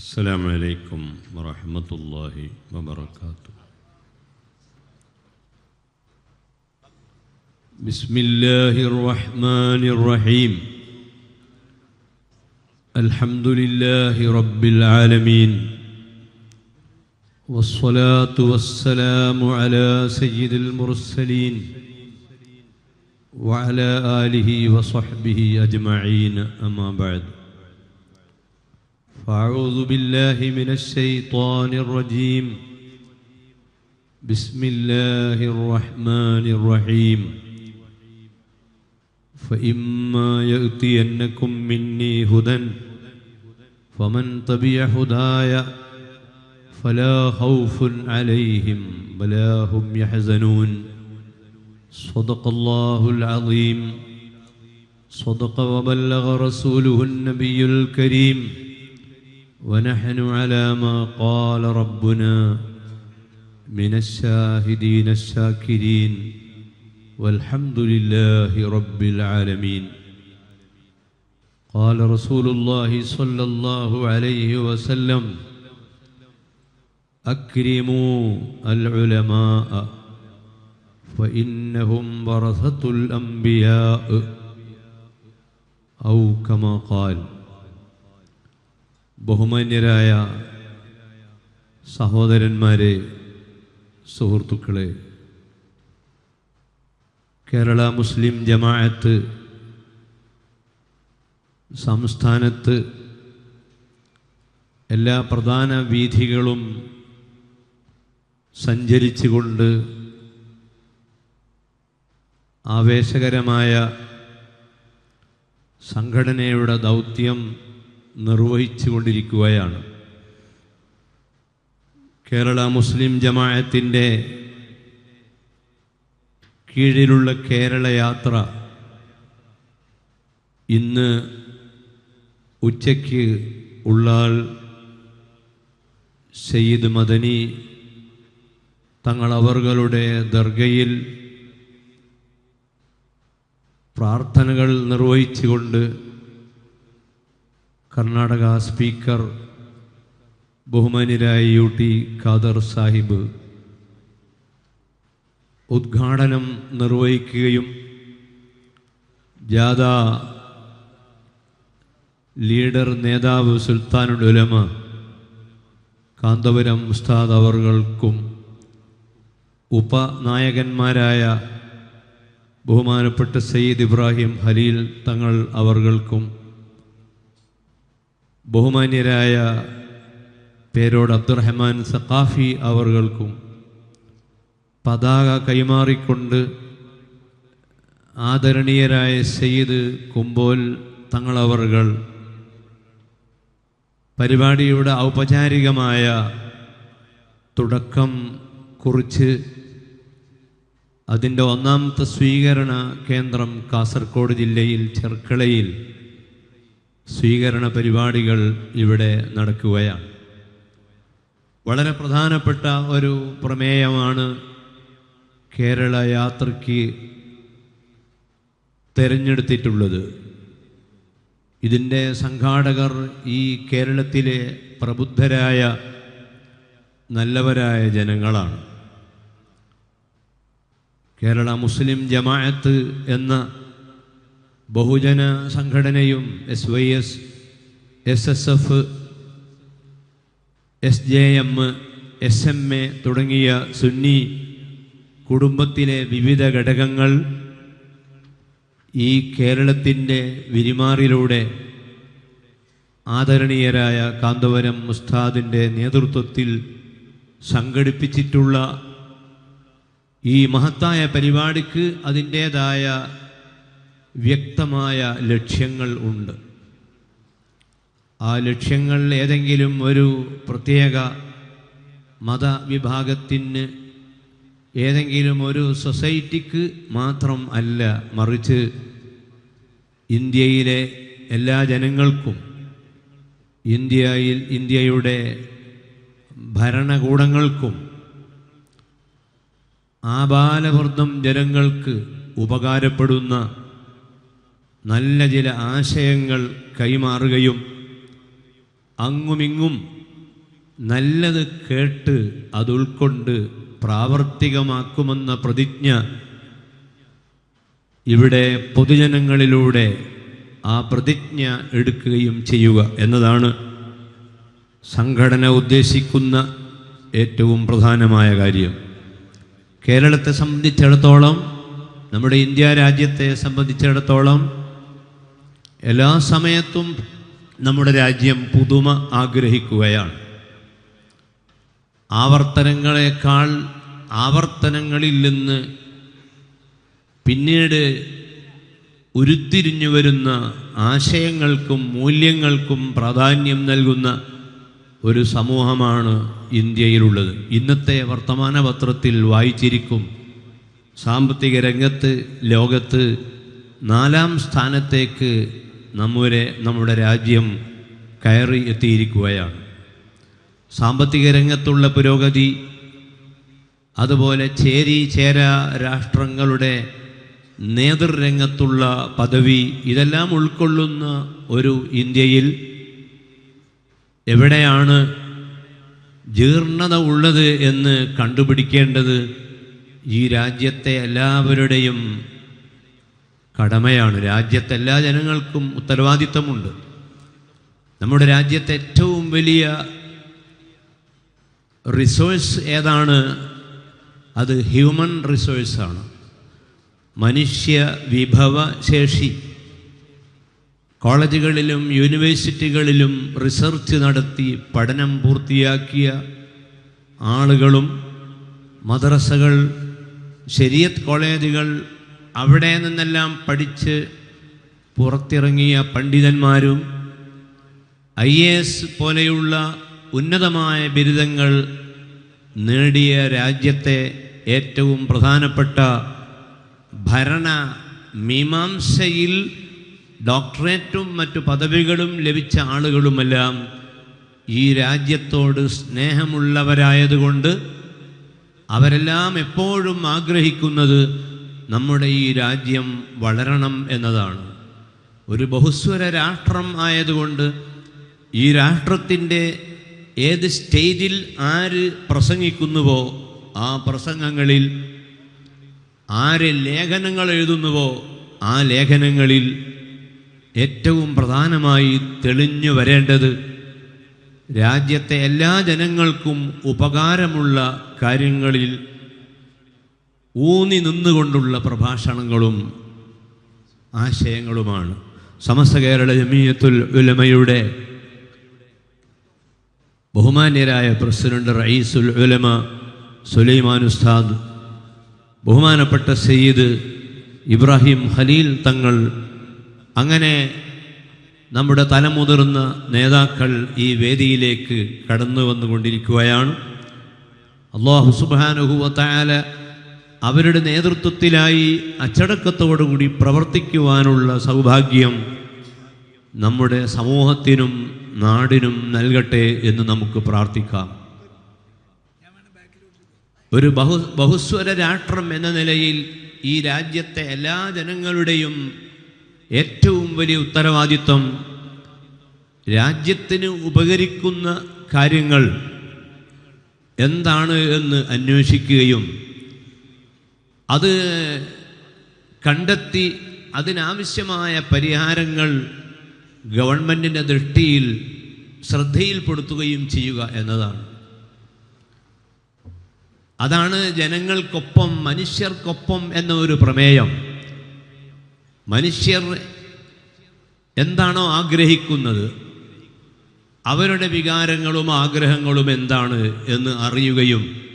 السلام عليكم ورحمة الله وبركاته. بسم الله الرحمن الرحيم. الحمد لله رب العالمين. والصلاة والسلام على سيد المرسلين وعلى آله وصحبه أجمعين أما بعد. فأعوذ بالله من الشيطان الرجيم. بسم الله الرحمن الرحيم. فإما يأتينكم مني هدى فمن تبع هداي فلا خوف عليهم ولا هم يحزنون. صدق الله العظيم. صدق وبلغ رسوله النبي الكريم. ونحن على ما قال ربنا من الشاهدين الشاكرين والحمد لله رب العالمين. قال رسول الله صلى الله عليه وسلم أكرموا العلماء فإنهم ورثة الأنبياء أو كما قال ബഹുമാന്യരായ സഹോദരന്മാരെ സുഹൃത്തുക്കളെ കേരള മുസ്ലിം ജമാഅത്ത് സംസ്ഥാനത്ത് എല്ലാ പ്രധാന വീഥികളും സഞ്ചരിച്ചുകൊണ്ട് ആവേശകരമായ സംഘടനയുടെ ദൗത്യം നിർവഹിച്ചു കൊണ്ടിരിക്കുകയാണ് കേരള മുസ്ലിം ജമാഅത്തിന്റെ കീഴിലുള്ള കേരള യാത്ര ഇന്ന് ഉച്ചയ്ക്ക് ഉള്ളാൾ സയ്യിദ് മദനി തങ്ങളവറുകളുടെ ദർഗയിൽ പ്രാർത്ഥനകൾ നിർവഹിച്ചുകൊണ്ട് കർണാടക സ്പീക്കർ ബഹുമാന്യരായ യു ടി ഖാദർ സാഹിബ് ഉദ്ഘാടനം നിർവഹിക്കുകയും ജാഥ ലീഡർ നേതാവ് സുൽത്താനുൽ ഉലമ കാന്തപുരം ഉസ്താദ് അവർകൾക്കും ഉപനായകന്മാരായ ബഹുമാനപ്പെട്ട സയ്യിദ് ഇബ്രാഹിം ഹലീൽ തങ്ങൾ അവർകൾക്കും ബഹുമാന്യരായ പേരോട് അബ്ദുറഹ്മാൻ സഖാഫി അവർകൾക്കും പതാക കൈമാറിക്കൊണ്ട് ആദരണീയരായ സെയ്ദ് കുമ്പോൽ തങ്ങളവറുകൾ പരിപാടിയുടെ ഔപചാരികമായ തുടക്കം കുറിച്ച് അതിന്റെ ഒന്നാമത്തെ സ്വീകരണ കേന്ദ്രം കാസർഗോഡ് ജില്ലയിൽ ചെർക്കളയിൽ സ്വീകരണ പരിപാടികൾ ഇവിടെ നടക്കുകയാണ്. വളരെ പ്രധാനപ്പെട്ട ഒരു പ്രമേയമാണ് കേരള യാത്രയ്ക്ക് തിരഞ്ഞെടുത്തിട്ടുള്ളത്. ഇതിന്റെ സംഘാടകർ ഈ കേരളത്തിലെ പ്രബുദ്ധരായ നല്ലവരായ ജനങ്ങളാണ്. കേരള മുസ്ലിം ജമാഅത്ത് എന്ന ബഹുജന സംഘടനയും S Y S S S F S J M S M A തുടങ്ങിയ സുന്നി കുടുംബത്തിലെ വിവിധ ഘടകങ്ങൾ ഈ കേരളത്തിന്റെ വിരിമാറിലൂടെ ആദരണീയരായ കാന്തവരം മുസ്താദിന്റെ നേതൃത്വത്തിൽ സംഘടിപ്പിച്ചിട്ടുള്ള ഈ മഹത്തായ പരിപാടിക്ക് അതിന്റേതായ വ്യക്തമായ ലക്ഷ്യങ്ങൾ ഉണ്ട്. ആ ലക്ഷ്യങ്ങൾ ഏതെങ്കിലും ഒരു പ്രത്യേക മതവിഭാഗത്തിന് ഏതെങ്കിലും ഒരു സൊസൈറ്റിക്ക് മാത്രം അല്ല മറിച്ച് ഇന്ത്യയിലെ എല്ലാ ജനങ്ങൾക്കും ഇന്ത്യയിൽ ഇന്ത്യയുടെ ഭരണകൂടങ്ങൾക്കും ആബാലവൃദ്ധം ജനങ്ങൾക്ക് ഉപകാരപ്പെടുന്ന നല്ല ചില ആശയങ്ങൾ കൈമാറുകയും അങ്ങുമിങ്ങും നല്ലത് കേട്ട് അത് ഉൾക്കൊണ്ട് പ്രാവർത്തികമാക്കുമെന്ന പ്രതിജ്ഞ ഇവിടെ പൊതുജനങ്ങളിലൂടെ ആ പ്രതിജ്ഞ എടുക്കുകയും ചെയ്യുക എന്നതാണ് സംഘടന ഉദ്ദേശിക്കുന്ന ഏറ്റവും പ്രധാനമായ കാര്യം. കേരളത്തെ സംബന്ധിച്ചിടത്തോളം നമ്മുടെ ഇന്ത്യ രാജ്യത്തെ സംബന്ധിച്ചിടത്തോളം എല്ലാ സമയത്തും നമ്മുടെ രാജ്യം പുതുമ ആഗ്രഹിക്കുകയാണ്. ആവർത്തനങ്ങളെക്കാൾ ആവർത്തനങ്ങളിൽ നിന്ന് പിന്നീട് ഉരുത്തിരിഞ്ഞു വരുന്ന ആശയങ്ങൾക്കും മൂല്യങ്ങൾക്കും പ്രാധാന്യം നൽകുന്ന ഒരു സമൂഹമാണ് ഇന്ത്യയിലുള്ളത്. ഇന്നത്തെ വർത്തമാന പത്രത്തിൽ വായിച്ചിരിക്കും സാമ്പത്തിക രംഗത്ത് ലോകത്ത് നാലാം സ്ഥാനത്തേക്ക് നമ്മുടെ നമ്മുടെ രാജ്യം കയറി എത്തിയിരിക്കുകയാണ്. സാമ്പത്തിക രംഗത്തുള്ള പുരോഗതി അതുപോലെ ചേരി ചേര രാഷ്ട്രങ്ങളുടെ നേതൃരംഗത്തുള്ള പദവി ഇതെല്ലാം ഉൾക്കൊള്ളുന്ന ഒരു ഇന്ത്യയിൽ എവിടെയാണ് ജീർണത ഉള്ളത് എന്ന് കണ്ടുപിടിക്കേണ്ടത് ഈ രാജ്യത്തെ എല്ലാവരുടെയും കടമയാണ്. രാജ്യത്തെ എല്ലാ ജനങ്ങൾക്കും ഉത്തരവാദിത്തമുണ്ട്. നമ്മുടെ രാജ്യത്തെ ഏറ്റവും വലിയ റിസോഴ്സ് ഏതാണ്? അത് ഹ്യൂമൻ റിസോഴ്സാണ് മനുഷ്യ വിഭവ ശേഷി കോളേജുകളിലും യൂണിവേഴ്സിറ്റികളിലും റിസർച്ച് നടത്തി പഠനം പൂർത്തിയാക്കിയ ആളുകളും മദ്രസകൾ ശരിയത്ത് കോളേജുകൾ അവിടെ നിന്നെല്ലാം പഠിച്ച് പുറത്തിറങ്ങിയ പണ്ഡിതന്മാരും ഐ എ എസ് പോലെയുള്ള ഉന്നതമായ ബിരുദങ്ങൾ നേടിയ രാജ്യത്തെ ഏറ്റവും പ്രധാനപ്പെട്ട ഭരണ മീമാംസയിൽ ഡോക്ടറേറ്റും മറ്റു പദവികളും ലഭിച്ച ആളുകളുമെല്ലാം ഈ രാജ്യത്തോട് സ്നേഹമുള്ളവരായതുകൊണ്ട് അവരെല്ലാം എപ്പോഴും ആഗ്രഹിക്കുന്നത് നമ്മുടെ ഈ രാജ്യം വളരണം എന്നതാണ്. ഒരു ബഹുസ്വര രാഷ്ട്രം ആയതുകൊണ്ട് ഈ രാഷ്ട്രത്തിന്റെ ഏത് സ്റ്റേജിൽ ആര് പ്രസംഗിക്കുന്നുവോ ആ പ്രസംഗങ്ങളിൽ ആര് ലേഖനങ്ങൾ എഴുതുന്നുവോ ആ ലേഖനങ്ങളിൽ ഏറ്റവും പ്രധാനമായി തെളിഞ്ഞു വരേണ്ടത് രാജ്യത്തെ എല്ലാ ജനങ്ങൾക്കും ഉപകാരമുള്ള കാര്യങ്ങളിൽ ഊന്നി നിന്നുകൊണ്ടുള്ള പ്രഭാഷണങ്ങളും ആശയങ്ങളുമാണ്. സമസ്ത കേരള ജമീയത്തുൽ ഉലമയുടെ ബഹുമാന്യരായ പ്രസിഡന്റ് റയീസുൽ ഉലമ സുലൈമാൻ ഉസ്താദ് ബഹുമാനപ്പെട്ട സയ്യിദ് ഇബ്രാഹിം ഖലീൽ തങ്ങൾ അങ്ങനെ നമ്മുടെ തലമുതിർന്ന നേതാക്കൾ ഈ വേദിയിലേക്ക് കടന്നു വന്നുകൊണ്ടിരിക്കുകയാണ് അള്ളാഹു സുബാനുഹുവത്തായാല അവരുടെ നേതൃത്വത്തിലായി അച്ചടക്കത്തോടുകൂടി പ്രവർത്തിക്കുവാനുള്ള സൗഭാഗ്യം നമ്മുടെ സമൂഹത്തിനും നാടിനും നൽകട്ടെ എന്ന് നമുക്ക് പ്രാർത്ഥിക്കാം. ഒരു ബഹു ബഹുസ്വര രാഷ്ട്രം എന്ന നിലയിൽ ഈ രാജ്യത്തെ എല്ലാ ജനങ്ങളുടെയും ഏറ്റവും വലിയ ഉത്തരവാദിത്വം രാജ്യത്തിന് ഉപകരിക്കുന്ന കാര്യങ്ങൾ എന്താണ് എന്ന് അന്വേഷിക്കുകയും അത് കണ്ടെത്തി അതിനാവശ്യമായ പരിഹാരങ്ങൾ ഗവൺമെന്റിന്റെ ദൃഷ്ടിയിൽ ശ്രദ്ധയിൽപ്പെടുത്തുകയും ചെയ്യുക എന്നതാണ്. അതാണ് ജനങ്ങൾക്കൊപ്പം മനുഷ്യർക്കൊപ്പം എന്ന ഒരു പ്രമേയം. മനുഷ്യർ എന്താണോ ആഗ്രഹിക്കുന്നത് അവരുടെ വികാരങ്ങളും ആഗ്രഹങ്ങളും എന്താണ് എന്ന് അറിയുകയും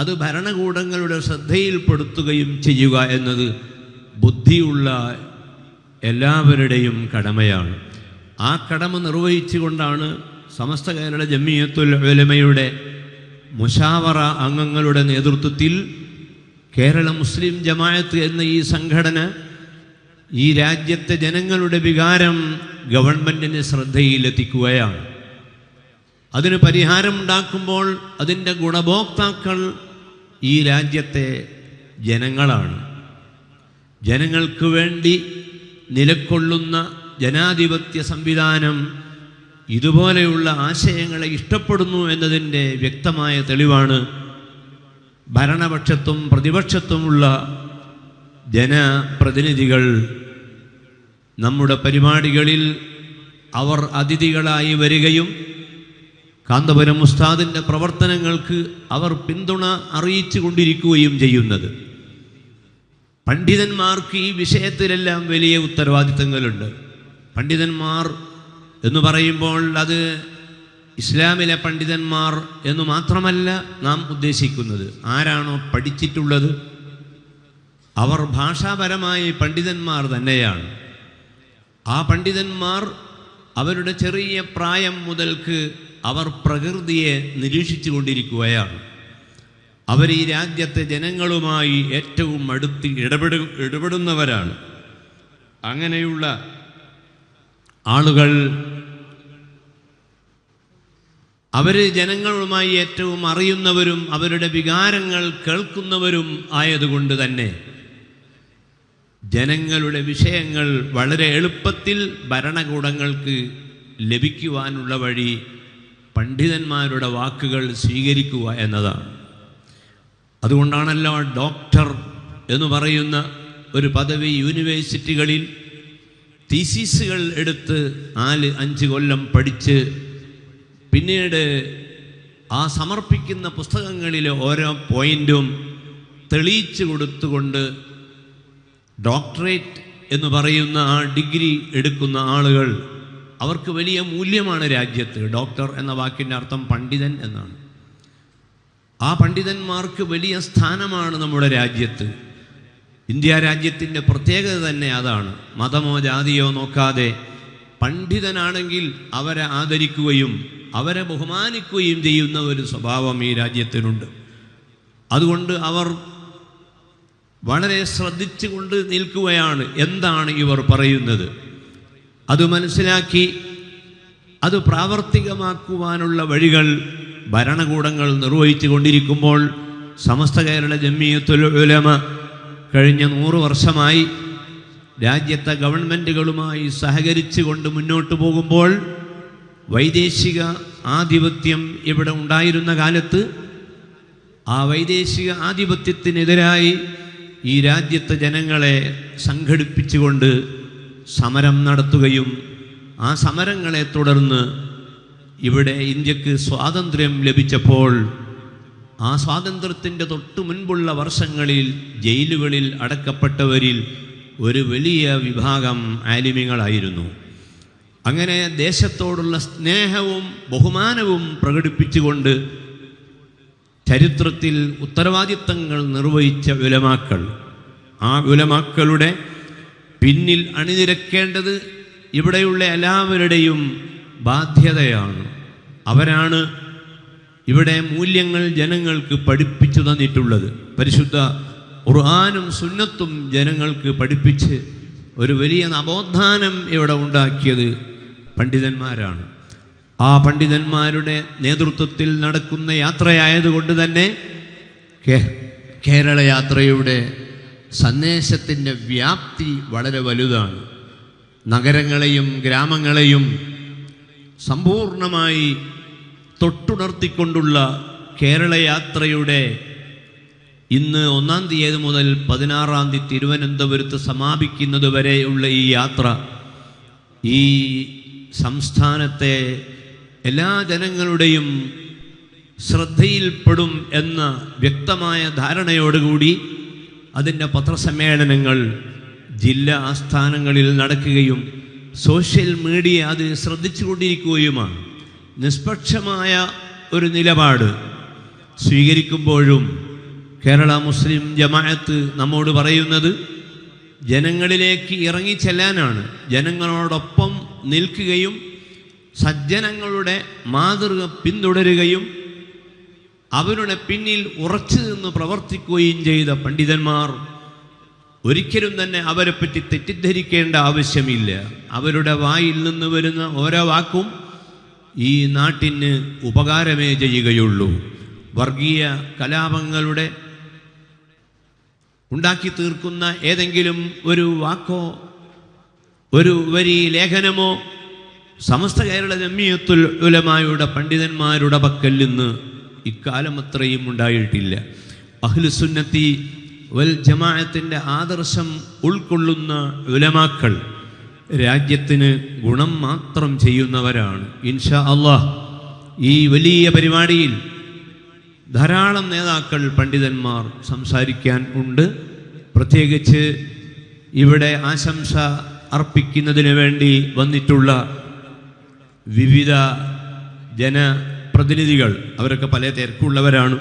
അത് ഭരണകൂടങ്ങളുടെ ശ്രദ്ധയിൽപ്പെടുത്തുകയും ചെയ്യുക എന്നത് ബുദ്ധിയുള്ള എല്ലാവരുടെയും കടമയാണ്. ആ കടമ നിർവഹിച്ചുകൊണ്ടാണ് സമസ്ത കേരള ജമ്മിയത്തുൽ ഉലമയുടെ മുഷാവറ അംഗങ്ങളുടെ നേതൃത്വത്തിൽ കേരള മുസ്ലിം ജമായത്ത് എന്ന ഈ സംഘടന ഈ രാജ്യത്തെ ജനങ്ങളുടെ വികാരം ഗവൺമെന്റിന് ശ്രദ്ധയിലെത്തിക്കുകയാണ്. അതിന് പരിഹാരമുണ്ടാക്കുമ്പോൾ അതിന്റെ ഗുണഭോക്താക്കൾ ഈ രാജ്യത്തെ ജനങ്ങളാണ്. ജനങ്ങൾക്ക് വേണ്ടി നിലക്കൊള്ളുന്ന ജനാധിപത്യ സംവിധാനം ഇതുപോലെയുള്ള ആശയങ്ങളെ ഇഷ്ടപ്പെടുന്നു എന്നതിന്റെ വ്യക്തമായ തെളിവാണ് ഭരണപക്ഷത്തും പ്രതിപക്ഷത്തുമുള്ള ജനപ്രതിനിധികൾ. നമ്മുടെ പരിപാടികളിൽ അവർ അതിഥികളായി വരികയും കാന്തപുരം ഉസ്താദിന്റെ പ്രവർത്തനങ്ങൾക്ക് അവർ പിന്തുണ അറിയിച്ചു കൊണ്ടിരിക്കുകയും ചെയ്യുന്നത്. പണ്ഡിതന്മാർക്ക് ഈ വിഷയത്തിലെല്ലാം വലിയ ഉത്തരവാദിത്തങ്ങളുണ്ട്. പണ്ഡിതന്മാർ എന്ന് പറയുമ്പോൾ അത് ഇസ്ലാമിലെ പണ്ഡിതന്മാർ എന്ന് മാത്രമല്ല നാം ഉദ്ദേശിക്കുന്നത്. ആരാണോ പഠിച്ചിട്ടുള്ളത്? അവർ ഭാഷാപരമായി പണ്ഡിതന്മാർ തന്നെയാണ്. ആ പണ്ഡിതന്മാർ അവരുടെ ചെറിയ പ്രായം മുതൽക്ക് അവർ പ്രകൃതിയെ നിരീക്ഷിച്ചു കൊണ്ടിരിക്കുകയാണ് അവർ ഈ രാജ്യത്തെ ജനങ്ങളുമായി ഏറ്റവും അടുത്ത് ഇടപെടു ഇടപെടുന്നവരാണ്. അങ്ങനെയുള്ള ആളുകൾ അവർ ജനങ്ങളുമായി ഏറ്റവും അറിയുന്നവരും അവരുടെ വികാരങ്ങൾ കേൾക്കുന്നവരും ആയതുകൊണ്ട് തന്നെ ജനങ്ങളുടെ വിഷയങ്ങൾ വളരെ എളുപ്പത്തിൽ ഭരണകൂടങ്ങൾക്ക് ലഭിക്കുവാനുള്ള വഴി പണ്ഡിതന്മാരുടെ വാക്കുകൾ സ്വീകരിക്കുക എന്നതാണ്. അതുകൊണ്ടാണല്ലോ ഡോക്ടർ എന്ന് പറയുന്ന ഒരു പദവി യൂണിവേഴ്സിറ്റികളിൽ തീസീസുകൾ എടുത്ത് നാല് അഞ്ച് കൊല്ലം പഠിച്ച് പിന്നീട് ആ സമർപ്പിക്കുന്ന പുസ്തകങ്ങളിലെ ഓരോ പോയിന്റും തെളിയിച്ചു കൊടുത്തുകൊണ്ട് ഡോക്ടറേറ്റ് എന്ന് പറയുന്ന ആ ഡിഗ്രി എടുക്കുന്ന ആളുകൾ അവർക്ക് വലിയ മൂല്യമാണ് രാജ്യത്ത്. ഡോക്ടർ എന്ന വാക്കിന്റെ അർത്ഥം പണ്ഡിതൻ എന്നാണ്. ആ പണ്ഡിതന്മാർക്ക് വലിയ സ്ഥാനമാണ് നമ്മുടെ രാജ്യത്ത്. ഇന്ത്യ രാജ്യത്തിന്റെ പ്രത്യേകത തന്നെ അതാണ്. മതമോ ജാതിയോ നോക്കാതെ പണ്ഡിതനാണെങ്കിൽ അവരെ ആദരിക്കുകയും അവരെ ബഹുമാനിക്കുകയും ചെയ്യുന്ന ഒരു സ്വഭാവം ഈ രാജ്യത്തിനുണ്ട്. അതുകൊണ്ട് അവർ വളരെ ശ്രദ്ധിച്ചുകൊണ്ട് നിൽക്കുകയാണ്. എന്താണ് ഇവർ പറയുന്നത്? അത് മനസ്സിലാക്കി അത് പ്രാവർത്തികമാക്കുവാനുള്ള വഴികൾ ഭരണകൂടങ്ങൾ നിർവഹിച്ചു കൊണ്ടിരിക്കുമ്പോൾ സമസ്ത കേരള ജമ്മിയത്തുൽ ഉലമ കഴിഞ്ഞ നൂറ് വർഷമായി രാജ്യത്തെ ഗവൺമെന്റുകളുമായി സഹകരിച്ചു കൊണ്ട് മുന്നോട്ട് പോകുമ്പോൾ വൈദേശിക ആധിപത്യം ഇവിടെ ഉണ്ടായിരുന്ന കാലത്ത് ആ വൈദേശിക ആധിപത്യത്തിനെതിരായി ഈ രാജ്യത്തെ ജനങ്ങളെ സംഘടിപ്പിച്ചുകൊണ്ട് സമരം നടത്തുകയും ആ സമരങ്ങളെ തുടർന്ന് ഇവിടെ ഇന്ത്യയ്ക്ക് സ്വാതന്ത്ര്യം ലഭിച്ചപ്പോൾ ആ സ്വാതന്ത്ര്യത്തിന്റെ തൊട്ടു മുൻപുള്ള വർഷങ്ങളിൽ ജയിലുകളിൽ അടക്കപ്പെട്ടവരിൽ ഒരു വലിയ വിഭാഗം ആലിമ്യങ്ങളായിരുന്നു അങ്ങനെ ദേശത്തോടുള്ള സ്നേഹവും ബഹുമാനവും പ്രകടിപ്പിച്ചുകൊണ്ട് ചരിത്രത്തിൽ ഉത്തരവാദിത്തങ്ങൾ നിർവഹിച്ച ഉലമാക്കൾ. ആ ഉലമാക്കളുടെ പിന്നിൽ അണിനിരക്കേണ്ടത് ഇവിടെയുള്ള എല്ലാവരുടെയും ബാധ്യതയാണ്. അവരാണ് ഇവിടെ മൂല്യങ്ങൾ ജനങ്ങൾക്ക് പഠിപ്പിച്ചു തന്നിട്ടുള്ളത്. പരിശുദ്ധ ഖുർആാനും സുന്നത്തും ജനങ്ങൾക്ക് പഠിപ്പിച്ച് ഒരു വലിയ നവോത്ഥാനം ഇവിടെ ഉണ്ടാക്കിയത് പണ്ഡിതന്മാരാണ്. ആ പണ്ഡിതന്മാരുടെ നേതൃത്വത്തിൽ നടക്കുന്ന യാത്രയായതുകൊണ്ട് തന്നെ കേരള യാത്രയുടെ സന്ദേശത്തിന്റെ വ്യാപ്തി വളരെ വലുതാണ്. നഗരങ്ങളെയും ഗ്രാമങ്ങളെയും സമ്പൂർണമായി തൊട്ടുണർത്തിക്കൊണ്ടുള്ള കേരളയാത്രയുടെ ഇന്ന് ഒന്നാം തീയതി മുതൽ പതിനാറാം തീയതി തിരുവനന്തപുരത്ത് സമാപിക്കുന്നത് വരെയുള്ള ഈ യാത്ര ഈ സംസ്ഥാനത്തെ എല്ലാ ജനങ്ങളുടെയും ശ്രദ്ധയിൽപ്പെടും എന്ന വ്യക്തമായ ധാരണയോടുകൂടി അതിന്റെ പത്രസമ്മേളനങ്ങൾ ജില്ലാ ആസ്ഥാനങ്ങളിൽ നടക്കുകയും സോഷ്യൽ മീഡിയ അത് ശ്രദ്ധിച്ചുകൊണ്ടിരിക്കുകയുമാണ്. നിഷ്പക്ഷമായ ഒരു നിലപാട് സ്വീകരിക്കുമ്പോഴും കേരള മുസ്ലിം ജമാഅത്ത് നമ്മോട് പറയുന്നത് ജനങ്ങളിലേക്ക് ഇറങ്ങിച്ചെല്ലാനാണ് ജനങ്ങളോടൊപ്പം നിൽക്കുകയും സജ്ജനങ്ങളുടെ മാതൃക പിന്തുടരുകയും അവരുടെ പിന്നിൽ ഉറച്ചു നിന്ന് പ്രവർത്തിക്കുകയും ചെയ്ത പണ്ഡിതന്മാർ ഒരിക്കലും തന്നെ അവരെപ്പറ്റി തെറ്റിദ്ധരിക്കേണ്ട ആവശ്യമില്ല. അവരുടെ വായിൽ നിന്ന് വരുന്ന ഓരോ വാക്കും ഈ നാട്ടിന് ഉപകാരമേ ചെയ്യുകയുള്ളൂ. വർഗീയ കലാപങ്ങളുടെ ഉണ്ടാക്കി തീർക്കുന്ന ഏതെങ്കിലും ഒരു വാക്കോ ഒരു വരി ലേഖനമോ സമസ്ത കേരള ജമ്മിയത്തുൽ ഉലമായുടെ പണ്ഡിതന്മാരുടെ പക്കൽ നിന്ന് ഇക്കാലം അത്രയും ഉണ്ടായിട്ടില്ല. അഹ്ലുസുന്നത്തി വൽ ജമാഅത്തിന്റെ ആദർശം ഉൾക്കൊള്ളുന്ന ഉലമാക്കൾ രാജ്യത്തിന് ഗുണം മാത്രം ചെയ്യുന്നവരാണ്. ഇൻഷാ അള്ളാഹ് ഈ വലിയ പരിപാടിയിൽ ധാരാളം നേതാക്കൾ പണ്ഡിതന്മാർ സംസാരിക്കാൻ ഉണ്ട്. പ്രത്യേകിച്ച് ഇവിടെ ആശംസ അർപ്പിക്കുന്നതിന് വേണ്ടി വന്നിട്ടുള്ള വിവിധ ജനപ്രതിനിധികൾ അവരൊക്കെ പല തിരക്കുള്ളവരാണ്.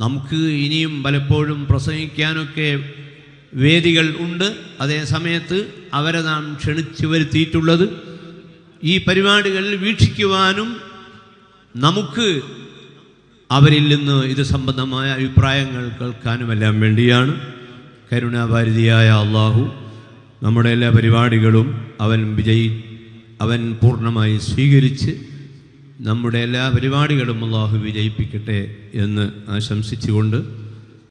നമുക്ക് ഇനിയും പലപ്പോഴും പ്രസംഗിക്കാനൊക്കെ വേദികൾ ഉണ്ട്. അതേ സമയത്ത് അവരെ നാം ക്ഷണിച്ചു വരുത്തിയിട്ടുള്ളത് ഈ പരിപാടികൾ വീക്ഷിക്കുവാനും നമുക്ക് അവരിൽ നിന്ന് ഇത് സംബന്ധമായ അഭിപ്രായങ്ങൾ കേൾക്കാനുമെല്ലാം വേണ്ടിയാണ്. കരുണാഭാരതിയായ അള്ളാഹു നമ്മുടെ എല്ലാ പരിപാടികളും അവൻ വിജയി അവൻ പൂർണമായി സ്വീകരിച്ച് നമ്മുടെ എല്ലാ പരിപാടികളും അള്ളാഹു വിജയിപ്പിക്കട്ടെ എന്ന് ആശംസിച്ചുകൊണ്ട്